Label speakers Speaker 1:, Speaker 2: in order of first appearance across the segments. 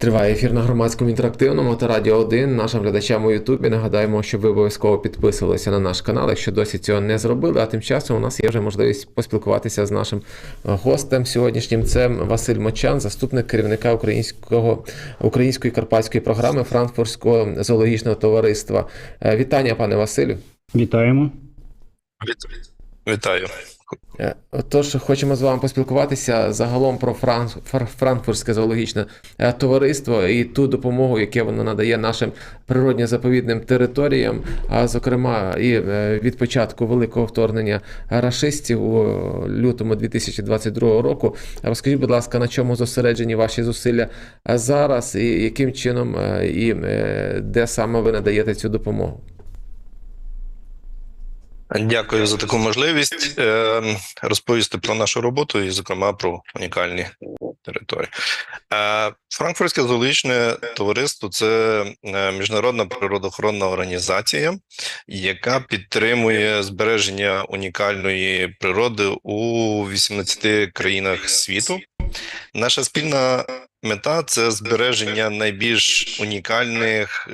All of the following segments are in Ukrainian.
Speaker 1: Триває ефір на громадському інтерактивному та Радіо 1. Нашим глядачам у Ютубі нагадаємо, щоб ви обов'язково підписувалися на наш канал, якщо досі цього не зробили. А тим часом у нас є вже можливість поспілкуватися з нашим е, гостем сьогоднішнім. Це Василь Мочан, заступник керівника українського української карпатської програми Франкфуртського зоологічного товариства. Е, Вітання, пане Василю.
Speaker 2: Вітаємо.
Speaker 3: Вітаю.
Speaker 1: Е, Отож, хочемо з вами поспілкуватися загалом про Фран... Франкфуртське зоологічне е, товариство і ту допомогу, яке воно надає нашим природньо-заповідним територіям, а зокрема і е, від початку великого вторгнення рашистів у лютому 2022 року. Розкажіть, будь ласка, на чому зосереджені ваші зусилля зараз, і яким чином і де саме ви надаєте цю допомогу?
Speaker 3: Дякую за таку можливість е, розповісти про нашу роботу і, зокрема, про унікальні території. Е, Франкфуртське зоологічне товариство це е, міжнародна природоохоронна організація, яка підтримує збереження унікальної природи у 18 країнах світу. Наша спільна мета це збереження найбільш унікальних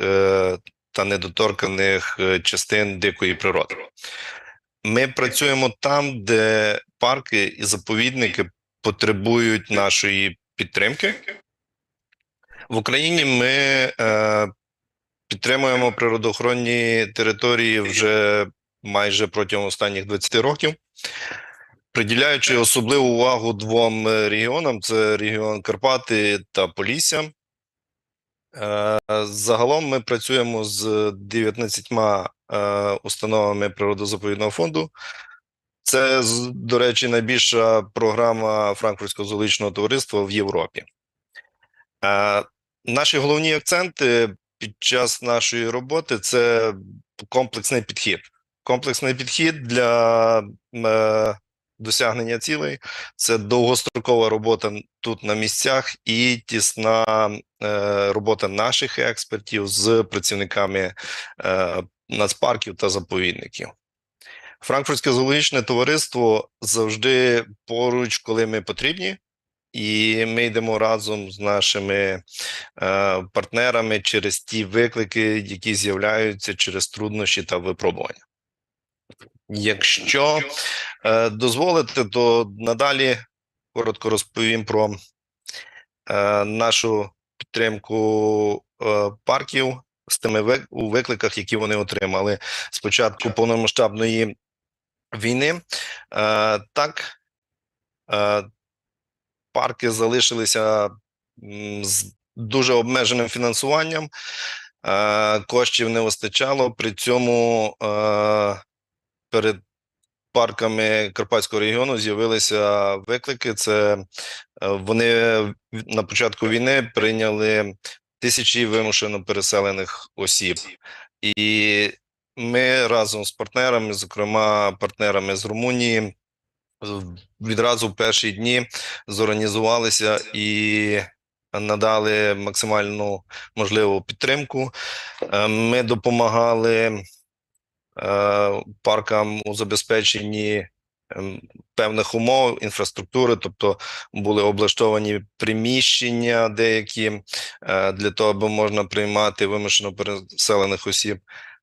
Speaker 3: та недоторканих е, частин дикої природи. Ми працюємо там, де парки і заповідники потребують нашої підтримки. В Україні ми е, підтримуємо природоохоронні території вже майже протягом останніх 20 років, приділяючи особливу увагу двом е, регіонам: це регіон Карпати та Полісся. Е, Загалом ми працюємо з 19 е, установами природозаповідного фонду. Це, до речі, найбільша програма Франкфуртського зоологічного товариства в Європі. Е, Наші головні акценти під час нашої роботи це комплексний підхід. Комплексний підхід для досягнення цілей це довгострокова робота тут на місцях і тісна е, робота наших експертів з працівниками е, нацпарків та заповідників. Франкфуртське зоологічне товариство завжди поруч, коли ми потрібні, і ми йдемо разом з нашими е, партнерами через ті виклики, які з'являються через труднощі та випробування. Якщо е, дозволите, то надалі коротко розповім про е, нашу підтримку е, парків з тими у викликах, які вони отримали з початку повномасштабної війни. Е, так, е, парки залишилися з дуже обмеженим фінансуванням. Е, коштів не вистачало. При цьому е, перед парками Карпатського регіону з'явилися виклики. Це е, вони на початку війни прийняли тисячі вимушено переселених осіб, і ми разом з партнерами, зокрема партнерами з Румунії, відразу в перші дні зорганізувалися і надали максимальну можливу підтримку. Е, Ми допомагали паркам у забезпеченні ем, певних умов інфраструктури, тобто були облаштовані приміщення деякі е, для того, аби можна приймати вимушено переселених осіб.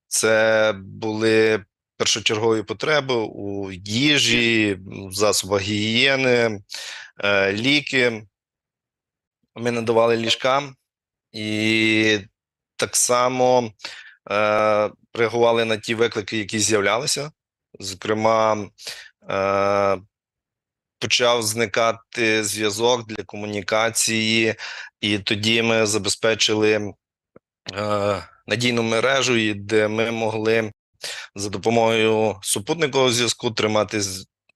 Speaker 3: Це були першочергові потреби у їжі, засобах гігієни, е, ліки. Ми надавали ліжка і так само е, реагували на ті виклики, які з'являлися. Зокрема, е, почав зникати зв'язок для комунікації, і тоді ми забезпечили е, надійну мережу, де ми могли за допомогою супутникового зв'язку тримати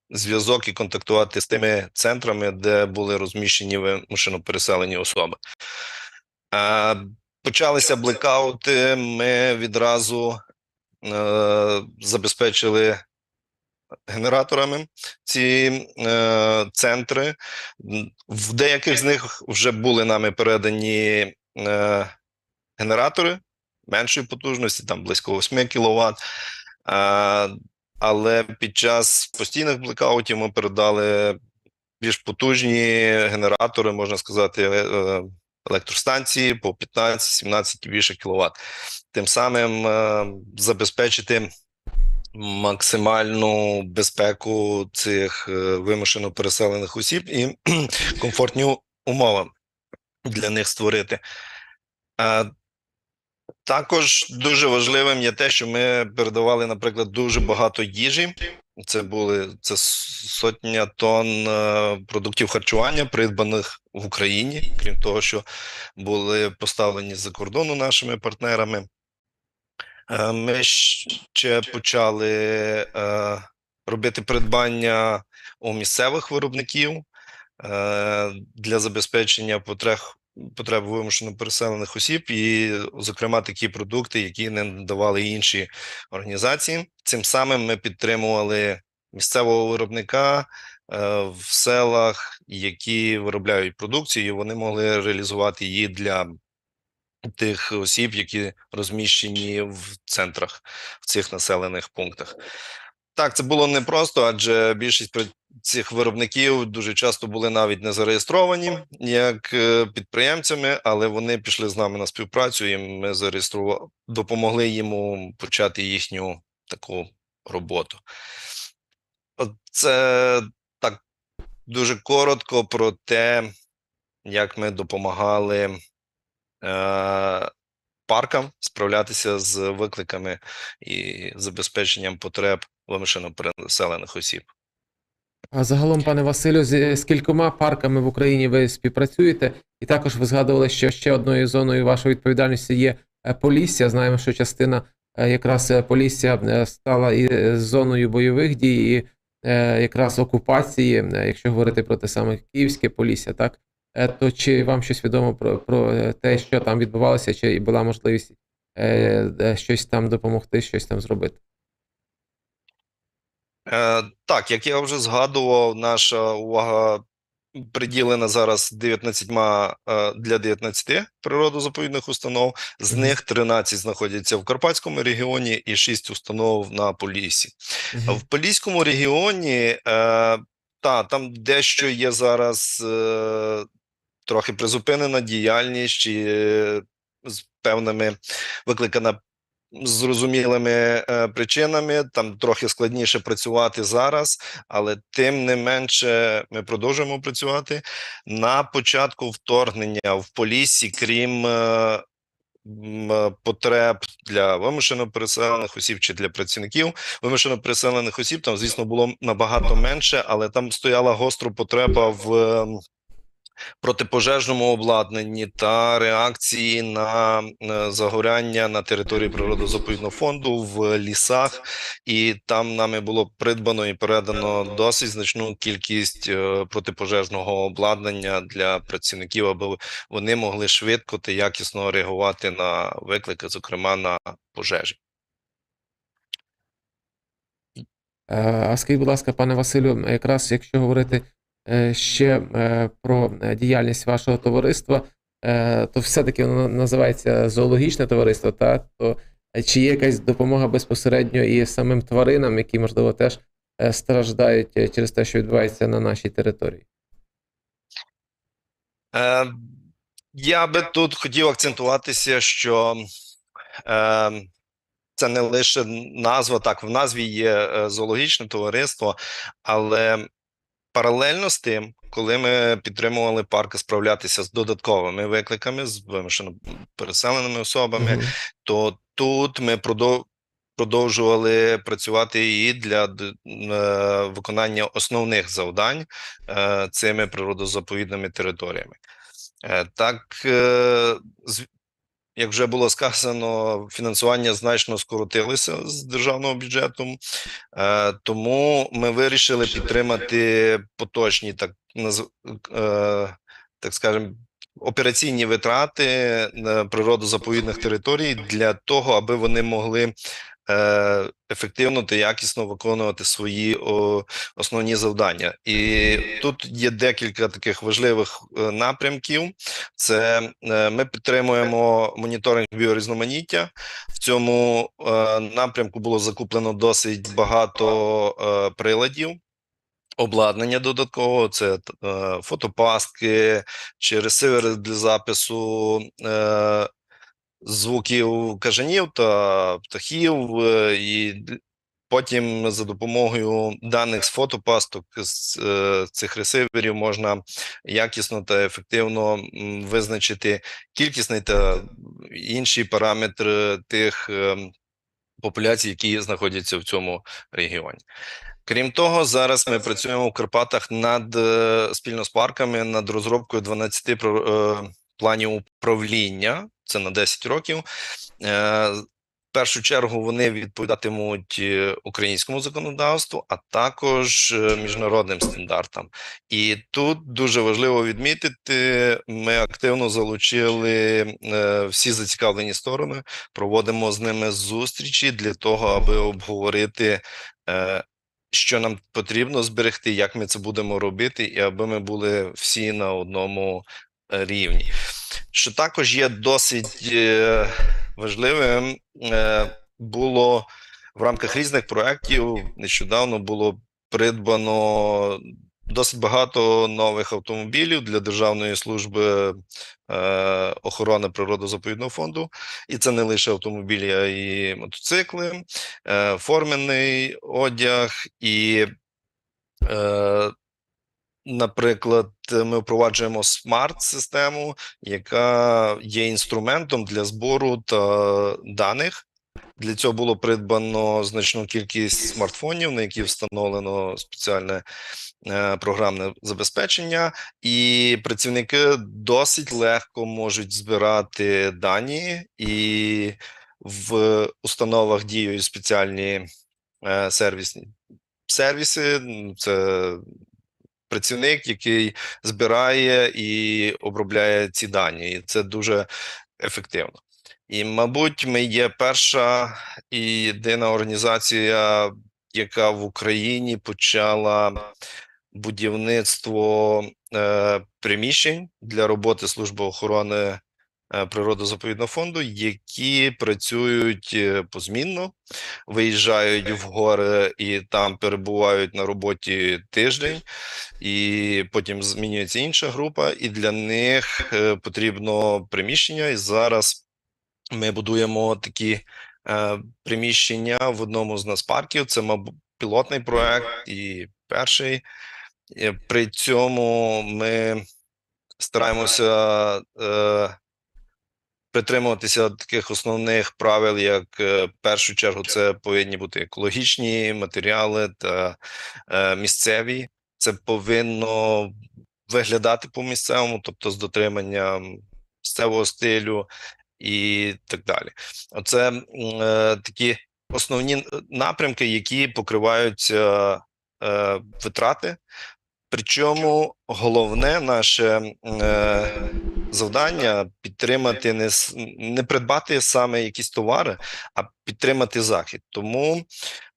Speaker 3: зв'язок і контактувати з тими центрами, де були розміщені вимушено переселені особи. Е, Почалися блекаути. Ми відразу забезпечили генераторами ці е, центри. В деяких з них вже були нами передані е, генератори меншої потужності, там близько 8 кВт. Е, але під час постійних блекаутів ми передали більш потужні генератори, можна сказати, е, електростанції по 15-17 і більше кіловат. Тим самим е, забезпечити максимальну безпеку цих е, вимушено переселених осіб і комфортні умови для них створити. Також дуже важливим є те, що ми передавали, наприклад, дуже багато їжі. Це були це сотня тонн е, продуктів харчування, придбаних в Україні, крім того, що були поставлені з-за кордону нашими партнерами. Е, Ми ще почали е, робити придбання у місцевих виробників для забезпечення потреб, потреб вимушено переселених осіб, і, зокрема, такі продукти, які не надавали інші організації. Цим самим ми підтримували місцевого виробника е, в селах, які виробляють продукцію, і вони могли реалізувати її для тих осіб, які розміщені в центрах в цих населених пунктах. Так, це було непросто, адже більшість цих виробників дуже часто були навіть не зареєстровані як е, підприємцями, але вони пішли з нами на співпрацю, і ми зареєстрували, допомогли йому почати їхню таку роботу. От Це так дуже коротко про те, як ми допомагали е, паркам справлятися з викликами і забезпеченням потреб вимушено переселених осіб.
Speaker 1: А загалом, пане Василю, з кількома парками в Україні ви співпрацюєте, і також ви згадували, що ще одною зоною вашої відповідальності є е, Полісся. Знаємо, що частина е, якраз е, Полісся стала і зоною бойових дій, і якраз окупації, якщо говорити про те саме Київське Полісся, так? То чи вам щось відомо про, про те, що там відбувалося, чи була можливість щось там допомогти, щось там зробити?
Speaker 3: Е, так, як я вже згадував, наша увага приділена зараз 19 е, для 19 природозаповідних установ. З них 13 знаходяться в Карпатському регіоні і 6 установ на Поліссі.
Speaker 1: Мгм.
Speaker 3: В Поліському регіоні е, та там дещо є зараз е, трохи призупинена діяльність чи з певними викликана зрозумілими е, причинами. Там трохи складніше працювати зараз, але тим не менше ми продовжуємо працювати. На початку вторгнення в Поліссі, крім е, е, потреб для вимушено переселених осіб чи для працівників вимушено переселених осіб, там, звісно, було набагато менше, але там стояла гостра потреба в протипожежному обладнанні та реакції на е, загоряння на території природозаповідного фонду в лісах, і там нами було придбано і передано досить значну кількість е, протипожежного обладнання для працівників, аби вони могли швидко та якісно реагувати на виклики, зокрема на пожежі.
Speaker 1: Е, А скажіть, будь ласка, пане Василю, якраз якщо говорити ще е, про е, діяльність вашого товариства, е, то все-таки воно називається зоологічне товариство, та то е, чи є якась допомога безпосередньо і самим тваринам, які, можливо, теж е, страждають е, через те, що відбувається на нашій території?
Speaker 3: Е, я би тут хотів акцентуватися, що е, це не лише назва, так, в назві є е, зоологічне товариство, але паралельно з тим, коли ми підтримували парки справлятися з додатковими викликами, з вимушено переселеними особами,
Speaker 1: Мгм.
Speaker 3: то тут ми продовжували працювати і для е, виконання основних завдань е, цими природозаповідними територіями. Е, Так, як вже було сказано, фінансування значно скоротилося з державного бюджету, е, тому ми вирішили підтримати поточні, так е, так скажемо, операційні витрати природозаповідних територій для того, аби вони могли ефективно та якісно виконувати свої основні завдання. І тут є декілька таких важливих е, напрямків. Це е, ми підтримуємо моніторинг біорізноманіття. В цьому е, напрямку було закуплено досить багато е, приладів. обладнання додаткового, це е, фотопастки чи ресивери для запису е, звуків кажанів та птахів, е, і потім за допомогою даних з фотопасток з е, цих ресиверів можна якісно та ефективно визначити кількісний та інші параметри тих е, популяцій, які знаходяться в цьому регіоні. Крім того, зараз ми працюємо в Карпатах над спільно з парками над розробкою 12 е, управління. Це на 10 років. Е, В першу чергу вони відповідатимуть е, українському законодавству, а також е, міжнародним стандартам. І тут дуже важливо відмітити: ми активно залучили всі зацікавлені сторони, проводимо з ними зустрічі для того, аби обговорити. що нам потрібно зберегти, як ми це будемо робити, і аби ми були всі на одному рівні. Що також є досить е, важливим, е, було в рамках різних проєктів нещодавно було придбано досить багато нових автомобілів для Державної служби е, охорони природозаповідного фонду. І це не лише автомобілі, а й мотоцикли, е, формений одяг і. Наприклад, ми впроваджуємо смарт-систему, яка є інструментом для збору та даних. Для цього було придбано значну кількість смартфонів, на які встановлено спеціальне е, програмне забезпечення, і працівники досить легко можуть збирати дані, і в установах діють спеціальні е, сервісні сервіси. Це працівник, який збирає і обробляє ці дані, і це дуже ефективно. І, мабуть, ми є перша і єдина організація, яка в Україні почала будівництво е, приміщень для роботи служби охорони природозаповідного фонду, які працюють е, позмінно, виїжджають в гори і там перебувають на роботі тиждень, і потім змінюється інша група, і для них е, потрібно приміщення. І зараз ми будуємо такі е, приміщення в одному з нацпарків. Це, мабуть, пілотний проект і перший. Е, При цьому ми стараємося е, притримуватися таких основних правил, як е, в першу чергу, це повинні бути екологічні матеріали та е, місцеві. Це повинно виглядати по місцевому, тобто з дотриманням місцевого стилю і так далі. Оце е, такі основні напрямки, які покриваються е, витрати. Причому головне наше е, завдання підтримати не, не придбати саме якісь товари, а підтримати захід. Тому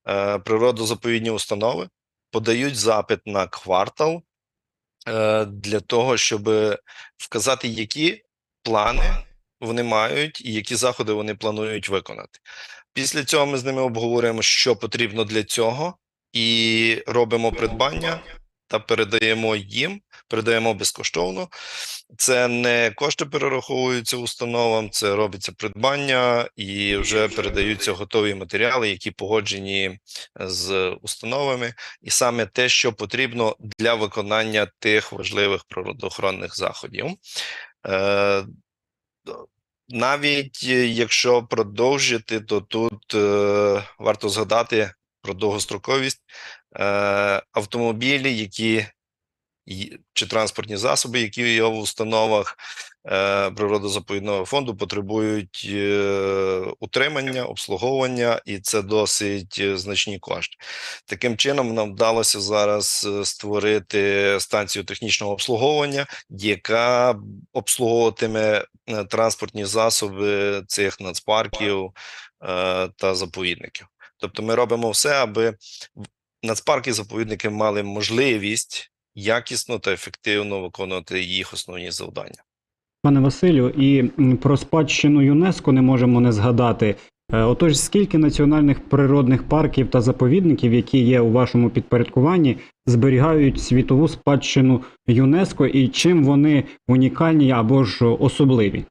Speaker 3: е, природозаповідні установи подають запит на квартал е, для того, щоб вказати, які плани вони мають і які заходи вони планують виконати. Після цього ми з ними обговорюємо, що потрібно для цього, і робимо придбання та передаємо їм, передаємо безкоштовно. Це не кошти перераховуються установам, це робиться придбання і вже передаються готові матеріали, які погоджені з установами, і саме те, що потрібно для виконання тих важливих природоохоронних заходів. Е, навіть е, якщо продовжити, то тут е, варто згадати про довгостроковість е, автомобілі, які чи транспортні засоби, які в установах е, природозаповідного фонду, потребують е, утримання, обслуговування, і це досить е, значні кошти. Таким чином, нам вдалося зараз е, створити станцію технічного обслуговування, яка обслуговуватиме е, транспортні засоби цих нацпарків е, та заповідників. Тобто, ми робимо все, аби нацпарки заповідники мали можливість якісно та ефективно виконувати їх основні завдання.
Speaker 2: Пане Василю, і про спадщину ЮНЕСКО не можемо не згадати. Е, Отож, скільки національних природних парків та заповідників, які є у вашому підпорядкуванні, зберігають світову спадщину ЮНЕСКО і чим вони унікальні або ж особливі?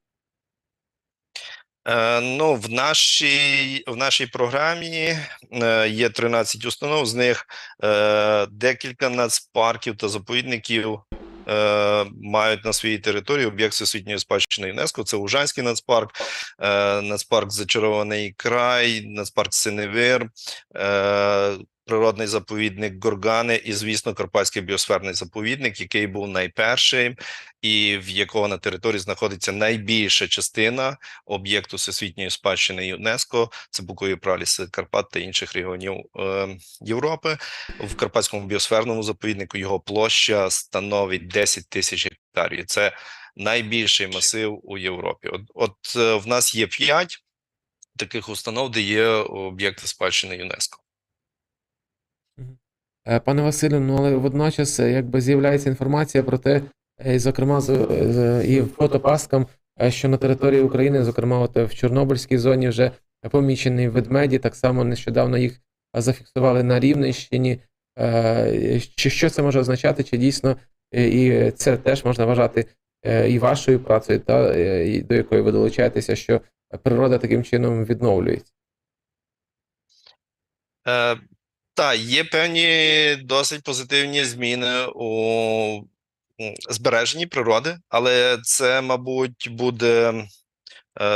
Speaker 3: Е, Ну, в нашій, в нашій програмі е, є 13 установ, з них е, декілька нацпарків та заповідників мають на своїй території об'єкт всесвітньої спадщини ЮНЕСКО. Це Ужанський нацпарк, нацпарк Зачарований край, нацпарк Синевир, природний заповідник Горгани і, звісно, Карпатський біосферний заповідник, який був найперший, і в якого на території знаходиться найбільша частина об'єкту всесвітньої спадщини ЮНЕСКо, це букові праліси Карпат та інших регіонів е, Європи. В Карпатському біосферному заповіднику його площа становить 10 тисяч гектарів. Це найбільший масив у Європі. От, от е, в нас є 5 таких установ, де є об'єкти спадщини ЮНЕСКо.
Speaker 1: Е, Пане Василю, ну але водночас е, якби з'являється інформація про те, е, зокрема, з, з- і фотопасткам, що на території України, зокрема, от в Чорнобильській зоні вже помічені ведмеді, так само нещодавно їх зафіксували на Рівненщині. Чи що це може означати? Чи дійсно і це теж можна вважати і вашою працею, та і до якої ви долучаєтеся, що природа таким чином відновлюється?
Speaker 3: Е, та, є певні досить позитивні зміни у збереженні природи, але це, мабуть, буде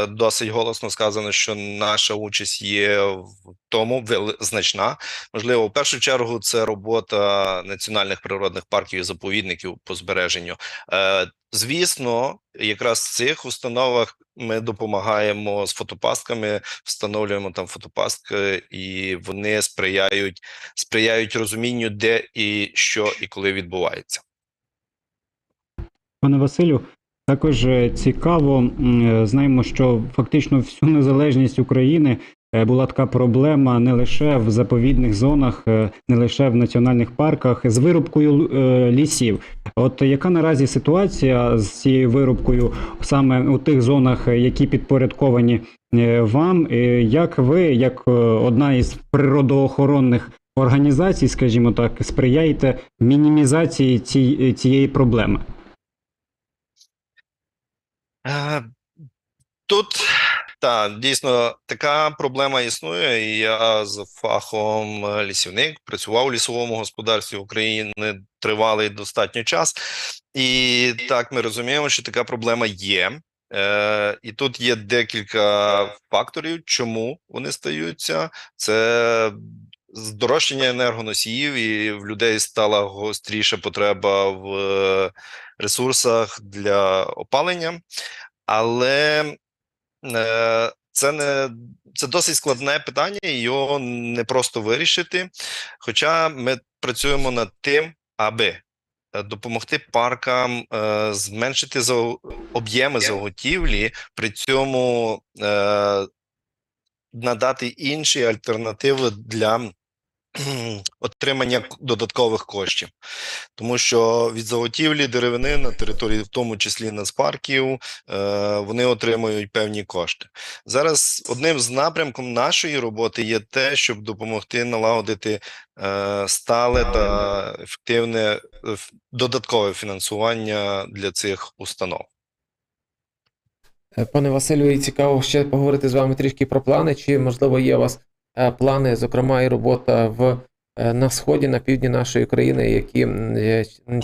Speaker 3: досить голосно сказано, що наша участь є в тому значна. Можливо, в першу чергу це робота національних природних парків і заповідників по збереженню. Е, Звісно, якраз в цих установах ми допомагаємо з фотопастками, встановлюємо там фотопастки, і вони сприяють сприяють розумінню, де і що і коли відбувається.
Speaker 2: Пане Василю, також е, цікаво, е, знаємо, що фактично всю незалежність України е, була така проблема не лише в заповідних зонах, не лише в національних парках з вирубкою лісів. От яка наразі ситуація з цією вирубкою саме у тих зонах, які підпорядковані вам? Як ви, як одна із природоохоронних організацій, скажімо так, сприяєте мінімізації цієї проблеми?
Speaker 3: Е, Тут так, дійсно така проблема існує. Я з фахом е, лісівник працював у лісовому господарстві України тривалий достатньо час, і так ми розуміємо, що така проблема є. Е, і тут є декілька факторів, чому вони стаються. Це здорожчання енергоносіїв, і в людей стала гостріша потреба в е, ресурсах для опалення. Але е, це не це досить складне питання, і його не просто вирішити. Хоча ми працюємо над тим, аби е, допомогти паркам е, зменшити за об'єми заготівлі, при цьому е, надати інші альтернативи для отримання додаткових коштів. Тому що від заготівлі деревини на території, в тому числі нацпарків, е, вони отримують певні кошти. Зараз одним з напрямком нашої роботи є те, щоб допомогти налагодити е, стале та ефективне додаткове фінансування для цих установ.
Speaker 1: Е, Пане Василю, цікаво ще поговорити з вами трішки про плани. Чи можливо є у вас плани, зокрема, і робота в е, на сході, на півдні нашої країни, які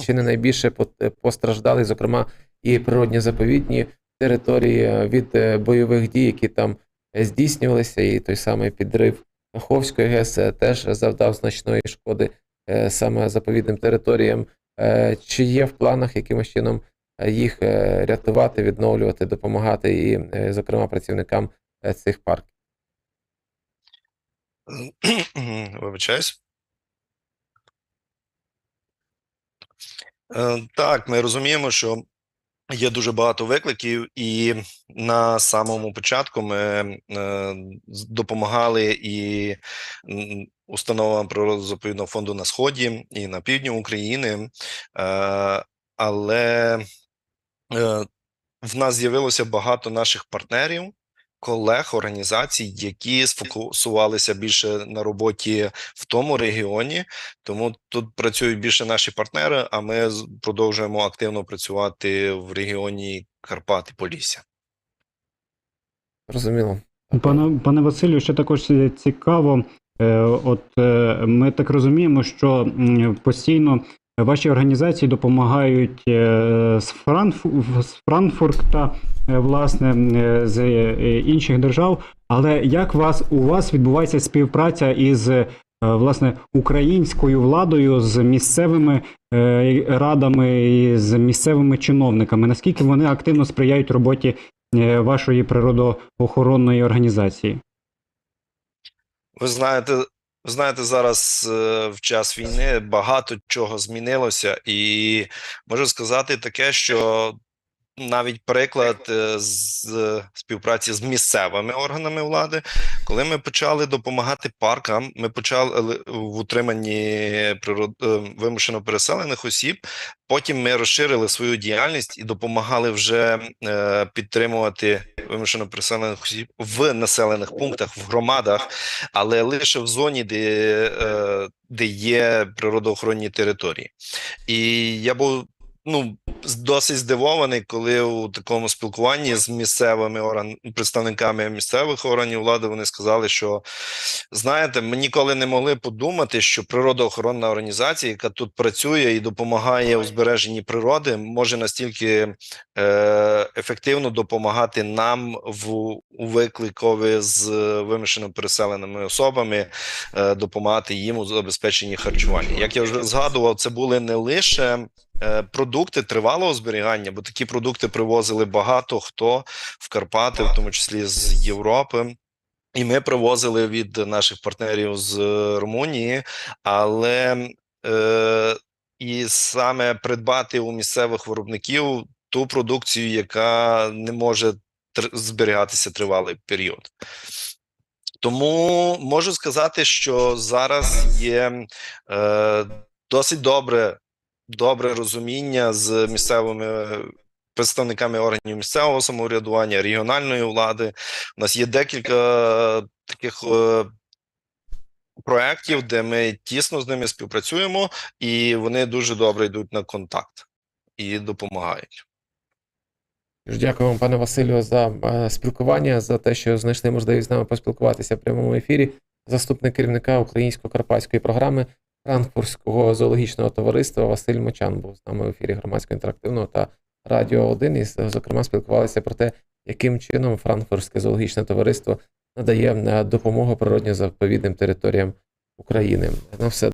Speaker 1: чи не найбільше постраждали, зокрема, і природні заповідні території е, від е, бойових дій, які там здійснювалися, і той самий підрив Каховської ГЕС теж завдав значної шкоди саме заповідним територіям. Чи є в планах якимось чином їх рятувати, відновлювати, допомагати і, зокрема, працівникам цих парків.
Speaker 3: Вибачаюсь. Е, Так, ми розуміємо, що є дуже багато викликів, і на самому початку ми е, допомагали і установам природозаповідного фонду на сході і на півдні України, е, але в нас з'явилося багато наших партнерів, колег, організацій, які сфокусувалися більше на роботі в тому регіоні. Тому тут працюють більше наші партнери, а ми продовжуємо активно працювати в регіоні Карпат і Полісся.
Speaker 1: Зрозуміло.
Speaker 2: Пане, пане Василю, ще також цікаво. е, От е, ми так розуміємо, що постійно ваші організації допомагають е, з, Франфу, з Франкфурта, е, власне, е, з інших держав. Але як вас у вас відбувається співпраця із власне українською владою з місцевими радами і з місцевими чиновниками? Наскільки вони активно сприяють роботі вашої природоохоронної організації?
Speaker 3: Ви знаєте, ви знаєте, зараз е, в час війни багато чого змінилося, і можу сказати таке, що навіть приклад е, з співпраці з місцевими органами влади, коли ми почали допомагати паркам, ми почали е, в утриманні природ... е, вимушено переселених осіб. Потім ми розширили свою діяльність і допомагали вже підтримувати вимушено переселених осіб в населених пунктах, в громадах, але лише в зоні, де, де є природоохоронні території. І я був ну досить здивований, коли у такому спілкуванні з місцевими орган представниками місцевих органів влади вони сказали, що знаєте, ми ніколи не могли подумати, що природоохоронна організація, яка тут працює і допомагає у збереженні природи, може настільки е, ефективно допомагати нам в у викликові з вимушено переселеними особами, е, допомагати їм у забезпеченні харчування. Як я вже згадував, це були не лише продукти тривалого зберігання, бо такі продукти привозили багато хто в Карпати, в тому числі з Європи. І ми привозили від наших партнерів з Румунії, але е, і саме придбати у місцевих виробників ту продукцію, яка не може тр- зберігатися тривалий період. Тому можу сказати, що зараз є е, досить добре, добре розуміння з місцевими представниками органів місцевого самоврядування, регіональної влади. У нас є декілька таких е, проєктів, де ми тісно з ними співпрацюємо, і вони дуже добре йдуть на контакт і допомагають.
Speaker 1: Дякую вам, пане Василю, за е, спілкування, за те, що знайшли можливість з нами поспілкуватися в прямому ефірі. Заступник керівника українсько-карпатської програми Франкфуртського зоологічного товариства Василь Мочан був з нами в ефірі громадського інтерактивного та Радіо 1. І, зокрема, спілкувалися про те, яким чином Франкфуртське зоологічне товариство надає допомогу природньо заповідним територіям України. На все